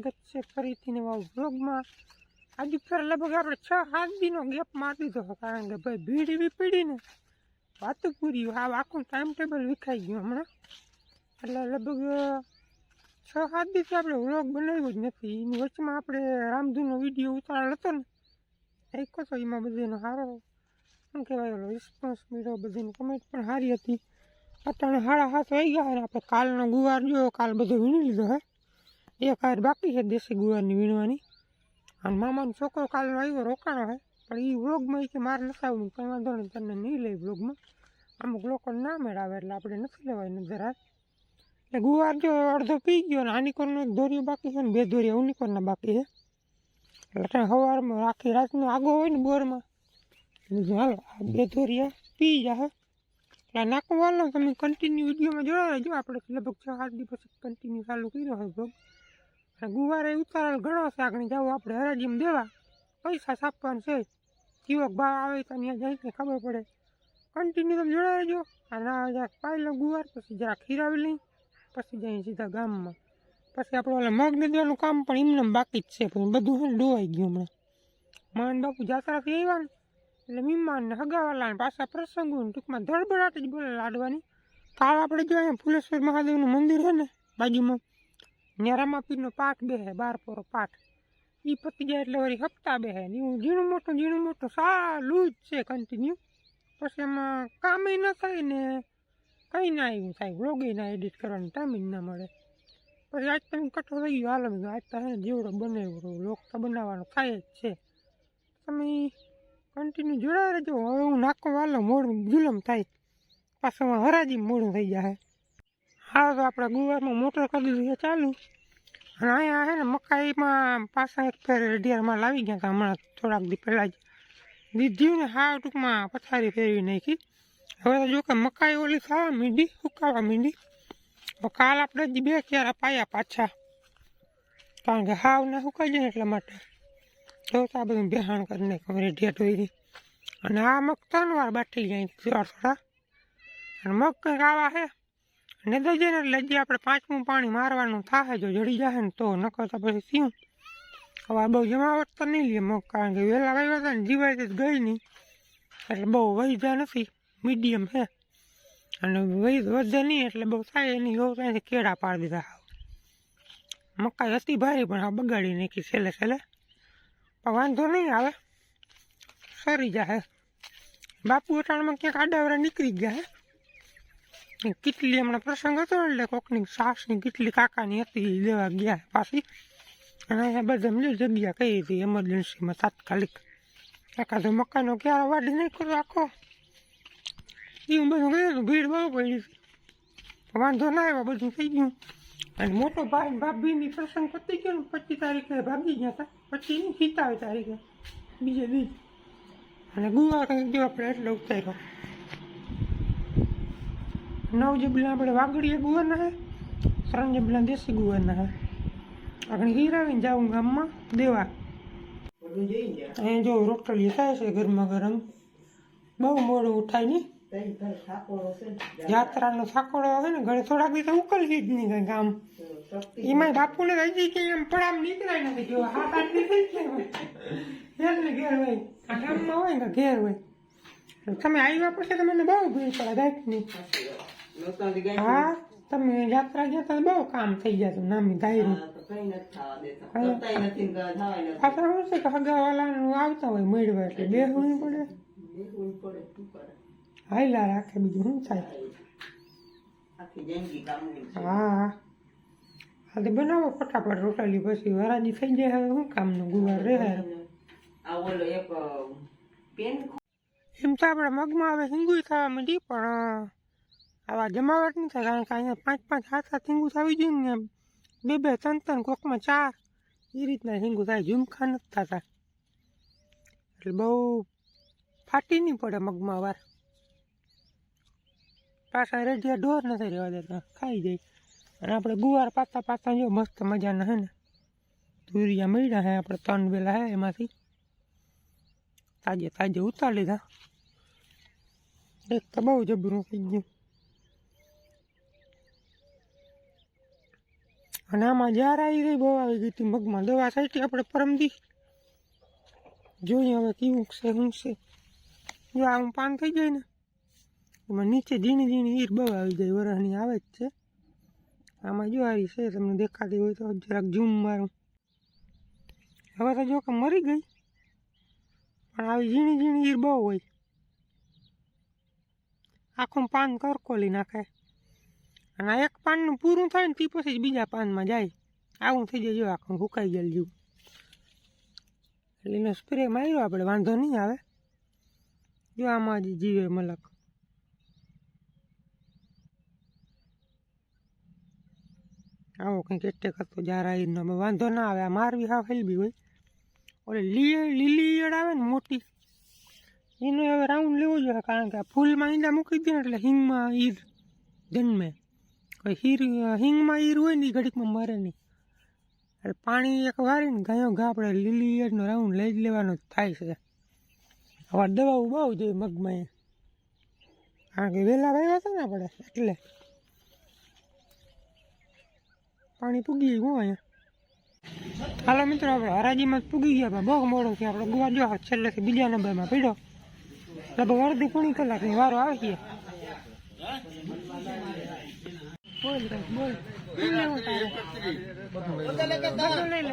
સ્વાગત છે ફરીથી નવા વ્લોગમાં આજે ફેર લગભગ આપણે છ સાત દીનો ગેપ મારી દીધો કારણ કે ભાઈ ભીડ એવી પડી ને, વાત પૂરી. આ આખું ટાઈમ ટેબલ વિખાઈ ગયું હમણાં. એટલે લગભગ છ સાત દિવસ આપણે વ્લોગ બનાવ્યો જ નથી. એની વચમાં આપણે રામધૂનો વીડિયો ઉતારેલ હતો ને એક હતો એમાં બધાનો સારો શું કહેવાય રિસ્પોન્સ મળ્યો, બધીની કમેન્ટ પણ સારી હતી. અત્યારે સાડા સાત વાગી ગયા અને આપણે કાલનો ગુવાર જો કાલ બધો વીણી લીધો, હે. એક હાર બાકી છે દેશી ગુવારની વીણવાની. અને મામાનો છોકરો કાલનો આવ્યો રોકાણો હે. પણ એ વ્લોગમાં કે મારે નથી આવવું, કંઈ વાંધો નહીં તમને નહીં લઈ વ્લોગમાં. અમુક લોકો ના મેળાવે, એટલે આપણે નથી લેવાય નજર હાથ. એટલે ગુવાર જો અડધો પી ગયો ને આનિકોરનો એક દોરીઓ બાકી છે ને બે દોરીઓ ઉનિકોરના બાકી છે. એટલે સવારમાં આખી રાતનો આગો હોય ને બોરમાં. ચાલો આ બે દોરીયા પી જશે એટલે નાખું વાલો તમે કન્ટિન્યુ વિડીયોમાં જોડાઈ જો આપણે લગભગ છ, સાત દિવસ કન્ટિન્યુ ચાલુ કર્યો હોય અને ગુવારે ઉતારેલ ઘણો આગળ જવું આપણે હરાજીમાં દેવા. પૈસા છાપવાનું છે. જીવક ભાવ આવે તો ત્યાં જઈને ખબર પડે. કન્ટિન્યુ તમે જોડાઈ રહેજો અને જરાક પાઈ લો ગુવાર, પછી જરાક ખીરાવી લઈ પછી જઈએ સીધા ગામમાં. પછી આપણે ઓલા મગ દેવાનું કામ પણ એમને બાકી જ છે. પણ બધું ડોવાઈ ગયું હમણાં. માન બાપુ જાત્રાથી આવ્યા ને, એટલે મહેમાન ને હગાવાલા પાછા પ્રસંગો ટૂંકમાં ધડબડાટ જ બોલે લાડવાની. કાલ આપણે જો અહીંયા ફુલેશ્વર મહાદેવનું મંદિર છે ને, બાજુમાં. ત્યાં રમાપીરનો પાઠ બેહે, બાર પોરો પાઠ એ પતી જાય એટલે વળી હપ્તા બેહે. ને એવું ઝીણું મોટું ઝીણું મોટું સાલું જ છે કન્ટિન્યુ પછી એમાં કામે ન થાય ને કંઈ ના આવ્યું થાય. વ્લોગે ના એડિટ કરવાનો ટાઈમ જ ના મળે. પછી આજ તમે કઠો થઈ ગયો. હાલો આજ તો હે ને જેવડો બને લોક તો બનાવવાનો થાય જ છે. તમે કન્ટિન્યુ જોડાઈ રહેજો. હવે હું નાખો વાલો મોડું જુલમ થાય. પાછું હરાજી મોડું થઈ જાય. હા, તો આપણે ગુવારમાં મોટર કરી દીધું છે ચાલુ. અને અહીંયા છે ને, મકાઈમાં પાછા એક ફેર રેડિયારમાં લાવી ગયા હતા હમણાં, થોડાક દી પહેલાં જ. દીધ્યું ને હા, ટૂંકમાં પથારી ફેરવી નાખી. હવે તો જો કે મકાઈ ઓલી ખાવા મીંડી, સુકાવા મીંડી. કાલ આપણે જ બે ક્યારે પાયા પાછા. કારણ કે હાવ ના સુકાઈ જાય એટલા માટે. તો આ બધું બેહાણ કરી નાખ્યું રેડિયા ધોઈ અને આ મગ ત્રણ વાર બાટી જાય થોડા થોડા. અને મગ કંઈક આવા છે. ને દઈ જાય ને હજી આપણે પાંચમું પાણી મારવાનું થાય જો જડી જાય ને તો ન તો પછી શું? હવે બહુ જમાવટ તો નહીં લે મગ, કારણ કે વહેલા વાવ્યા હતા ને જીવાય તો ગઈ નહીં. એટલે બહુ વૈધા નથી, મીડિયમ છે અને વધે નહીં એટલે બહુ થાય એની ત્યાંથી કેળા પાડી દીધા હાવ. મકાઈ હતી ભારી, પણ આ બગાડી નાખી છેલ્લે છેલ્લે. પણ વાંધો નહીં આવે. સરી જાય બાપુ અટાણમાં ક્યાંક આડાવરા નીકળી ગયા હે. કેટલી હમણાં પ્રસંગ હતો એટલે કોકની સાસની કેટલી કાકાની હતી લેવા ગયા પાછી. અને અહીંયા બધા મળી જગ્યા કઈ હતી એમરજન્સીમાં તાત્કાલિક. એકાદો મકાનો ક્યારે વાડી નહીં કરો આખો. એવું બધું ગયું હતું ભીડ બહુ પડી હતી. વાંધો ના આવ્યો, બધું થઈ ગયું. અને મોટો ભાઈ ભાભીની પ્રસંગ પતી ગયો ને, પચીસ તારીખે ભાગી ગયા હતા. પછી એની તારીખે, બીજે દિવસ. અને ગુવા કંઈક ગયો આપણે એટલે ઉતાર્યો. નવ જબલા આપણે વાગડીએ ગુવાના હે, ત્રણ જબલા દેશી ગુવાના હે. આપણે હીરાવીને જાઉં ગામમાં, દેવા. અહીંયા જો રોટલી થાય છે ગરમા ગરમ. બહુ મોડું ઉઠાય નહીં. યાત્રાનો સાકોડો હોય ને, ઘરે થોડાક દિવસ ઉકલવી જ નહીં કઈ કામ. એમાં બાપુને હજી કે એમ પડામ નીકળાય નથી, જો હાથ આટલી નીકળી ઘેર હોય. ગામમાં હોય ને ઘેર હોય. તમે આવ્યા પછી તમને બહુ ભીડ પડે ગાયકની હા તમે યાત્રા જતા બહુ કામ થઈ જતું નામી ગાયનું આપણે શું છે કે હગાવાલાનું આવતા હોય મેળવા એટલે બેહવું પડે. હાઈલા રાખે બીજું શું થાય? હા હા. તો બનાવો ફટાફટ રોટલી પછી વરાજી થઈ જાય હવે શું કામનું ગુવાર રહે? એમ તો આપણે મગમાં હવે હિંગુય થવા માંડી પણ આવા જમાવટ નહીં થાય કારણ કે અહીંયા પાંચ પાંચ સાત સાત હિંગુ આવી જોઈએ ને એમ. બે બે ત્રણ ત્રણ કોકમાં ચાર. એ રીતના હિંગુ થાય, ઝુમખા નથી થતા. એટલે બહુ ફાટી નહીં પડે મગમાં વાર. પાછા રેડિયા ઢોર નથી રહેવા દેતા, ખાઈ જાય. અને આપણે ગુવાર પાતા પાતા જો મસ્ત મજાના હે ને. તુરિયા મળ્યા હે, આપણે ત્રણ વેલા હે એમાંથી. તાજે તાજે ઉતાર લીધા. એક તો બહુ જબરું થઈ ગયું. અને આમાં જાર આવી ગઈ, બહુ આવી ગઈ હતી. મગમાં દવા સાચી આપણે પરમદી. જોઈએ હવે કેવું છે, શું છે. જો આમ પાન થઈ જાય ને, એમાં નીચે ઝીણી ઝીણી ઈર બહુ આવી જાય વરસની આવે જ છે. આમાં જો આવી છે, તમને દેખાતી હોય તો જરાક ઝૂમ મારું. હવે તો જો કે મરી ગઈ, પણ આવી ઝીણી ઝીણી ઈર બહુ હોય. આખું પાન કરકોલી નાખે. અને આ એક પાનનું પૂરું થાય ને તે પછી જ બીજા પાનમાં જાય. આવું થઈ જાય જો આખું સુકાઈ ગયેલું જેવું. એટલે એનો સ્પ્રે માર્યો આપણે, વાંધો નહીં આવે. જો આમાં જ જીવે મલક. આવો કંઈક એટેક હતો જારા ઈરનો હવે વાંધો ના આવે, આ મારવી હાવ હેલબી હોય. ઓલે લીલી ઈયળ આવે ને મોટી. એનો હવે રાઉન્ડ લેવો જોઈએ, કારણ કે આ ફૂલમાં ઈંડા મૂકી દે ને એટલે હિંગમાં ઈર જન્મે. હીર, હિંગમાં હીર હોય ને એ ઘડીકમાં મરે નહીં. એટલે પાણી એક વારીને ગાયો ઘા આપણે લીલી ઈયળનો રાઉન્ડ લઈ જ લેવાનો થાય છે. હવે દવાઓ બહુ જોઈએ મગમાં કારણ કે વહેલા વાવ્યા હતા ને આપણે, એટલે. પાણી પૂગી ગયું અહીંયા. હાલો મિત્રો આપણે હરાજીમાં પૂગી ગયા પણ બહુ મોડો છે આપણે ગુવા જો છેલ્લેથી બીજા નંબરમાં પીડો લગભગ અડધી પોણી કલાકની વારો આવે છે બોલ બોલ બોલ લેવું તારે બધું લઈ લે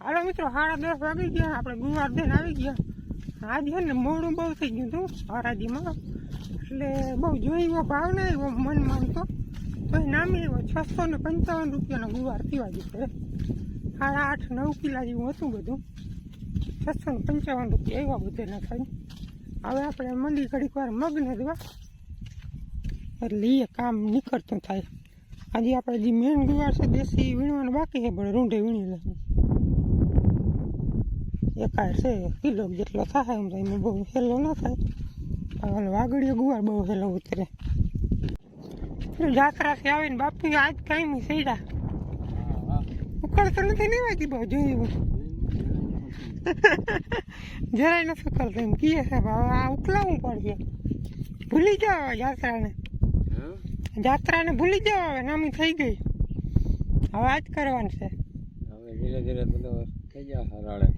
હાલો મિત્રો સાડા દસ વાગી ગયા. આપણે ગુવાર દઈને આવી ગયા. આજે છે ને મોડું બહુ થઈ ગયું હતું હરાજીમાં એટલે બહુ જોઈવો ભાવ ને એવો મન માનતો તો. એ નામી એવો છસો ને પંચાવન રૂપિયાનો ગુવાર પીવા જશે સાડા આઠ, નવ કિલા જેવું હતું બધું. છસો ને પંચાવન રૂપિયા એવા બધે ના થાય. હવે આપણે મંડી ઘડીક વાર મગને દેવા એટલે એ કામ નીકળતું થાય. આજે આપણે જે મેન ગુવાર છે, દેશી વીણવાનું બાકી છે, પણ રૂંઢે વીણી લેવું એકાય છે કિલો જેટલો થાય એમ થાય એમાં બહુ હેલો ન થાય. હવે વાગડીયો ગુવાર બહુ હેલો ઉતરે. જાત્રાથી આવીને બાપુ આજ કાંઈ સૈડા ઉકળતો નથી નહીં વાગી બહુ જોયું જરાય નથી ઉકળતો એમ કીએ છે હવે આ ઉકલાવવું પડશે. ભૂલી જાઓ જાત્રાને. જાત્રાને ભૂલી જાઓ હવે નામી થઈ ગઈ. હવે આજ કરવાનું છે. હવે ધીરે ધીરે બધો થઈ જાય હરાળે.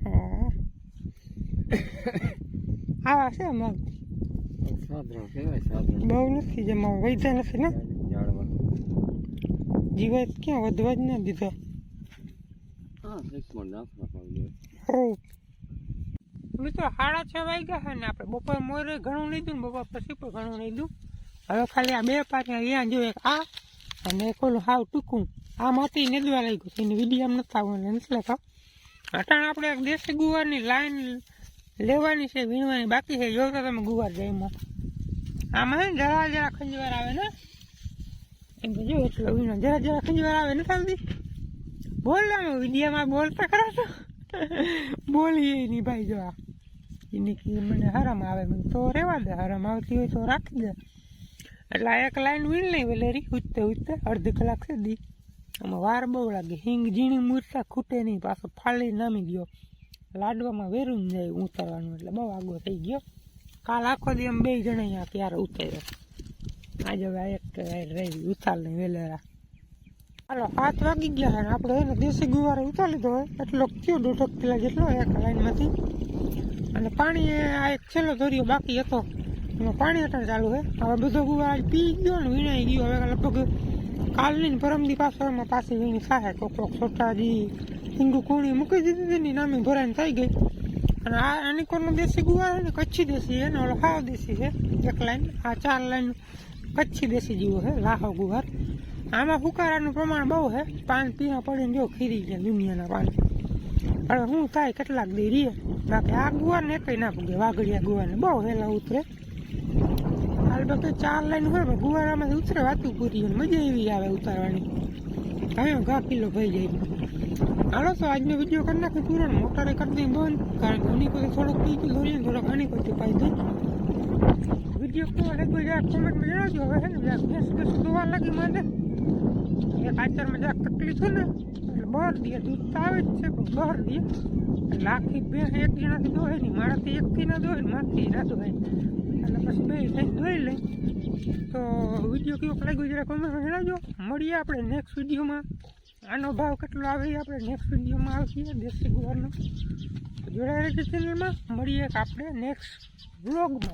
આવા છે મગ બહુ નથી જેમાં વૈધા નથી ને? જીવાત ક્યાં વધવા જ ના દીધો. મિત્રો સાડા છ વાગ્યા છે ને આપણે. બપોર મોરે ઘણું લીધું ને બપોર પછી પણ ઘણું લીધું. હવે ખાલી આ બે પાછા અહીંયા જો એક આ અને એક ઓલું હાવ ટૂંકું. આ માથી નેદવા લાગ્યું. છે એની વીડિયો નથી આવવાનું નથી લેતો અટાણ આપણે એક દેશી ગુવારની લાઈન લેવાની છે, વીણવાની બાકી છે. જોતા તમે ગુવાર જાય આમાં છે ને જરા જરા ખંજવાર આવે ને? એમ તો જો એટલો વીણો. જરા જરા ખંજવાર આવે નથી આવતી બોલ વિડીયામાં બોલતા ખરા છો બોલીએ નહીં ભાઈ જો આ. એની કે મને હરમ આવે. મને તો રહેવા દે, હરમ આવતી હોય તો રાખી દે. એટલે એક લાઈન વીણ લઈ વેલેરી ઉચતે ઉચતે અડધી કલાક સુધી. આમાં વાર બહુ લાગે. હિંગ, ઝીણી મૂર્છા ખૂટે નહીં, પાછો ફાળી નામી ગયો. લાડવામાં વેરું જાય ઉતારવાનું એટલે બહુ આગો થઈ ગયો. કાલ આખો દી એમ બે જણા અહીંયા ક્યારે ઉતાર્યો? આજે હવે એક રહી ઉતાર નહીં વેલેરા. હાલો, હાથ વાગી ગયા છે ને આપણે એને દેશી ગુવારે ઉતારી લીધો હોય, એટલો થયો દોઢ કિલા જેટલો એક લાઈનમાંથી. અને પાણી આ એક છેલ્લો દોર્યો બાકી હતો. એમાં પાણી અટાણ ચાલુ છે. હવે બધો ગુવાર પી ગયો ને વીણાઈ ગયો. હવે લગભગ કાલની પરમદી પાછો એમાં પાછી વીણી થાય કોક કોક છોટાજી હિંગુ કોણી મૂકી દીધી હતી ને નામી ભરાઈને થઈ ગઈ. અને આ આની કોનો દેશી ગુવાર ને, કચ્છી દેશી છે ઓલો હાવ દેશી છે. એક લાઈન, આ ચાર લાઈન કચ્છી દેશી જેવો છે લાહો ગુવાર. આમાં ફુકારાનું પ્રમાણ બહુ છે. પાન પીણા પડીને જો ખીરી ગયા દુનિયાના પાન હવે હું થાય કેટલાક દી રીએ બાકી આ ગુવારને કંઈ ના પૂગે, વાઘડિયા ગુવારને. બહુ વહેલા ઉતરે. હાલ તો ચાર લાઈન હોય, પણ ગુવારામાંથી ઉતરે વાતું પૂરી મજા એવી આવે ઉતારવાની. હવે ઘા કિલો ભાઈ જાય. હાલો આજનો વીડિયો કરી નાખી પૂરો મોટારે કરી દઈ બંધ કારણ કે આની કોઈ થોડોક પી ગયું દોરીને થોડો ઘણી કોઈ પાઈ દઈ વીડિયો કેવો લાગ્યો યાર કોમેન્ટમાં જણાવજો. હવે હે ને યાર ભેંસ ભેંસ દોવા લાગી મને એક આચારમાં જરાક તકલીફ છે ને, એટલે બહાર દે. દૂધ તો આવે જ છે, પણ બહાર દે. એટલે આખી ભેંસ એક જણાથી દોહે નહીં મારાથી એકથી ના દોહે ને ના દોહે એટલે પછી બે થઈને ધોઈ લઈ તો વીડિયો કેવો લાગ્યો જરા કોમેન્ટમાં જણાવજો. મળીએ આપણે નેક્સ્ટ વિડીયોમાં આનો ભાવ કેટલો આવે આપણે નેક્સ્ટ વિડીયોમાં આવશે, દેશી ગોવાનો. જોડાયેલી ચેનલમાં મળીએ આપણે નેક્સ્ટ વ્લોગમાં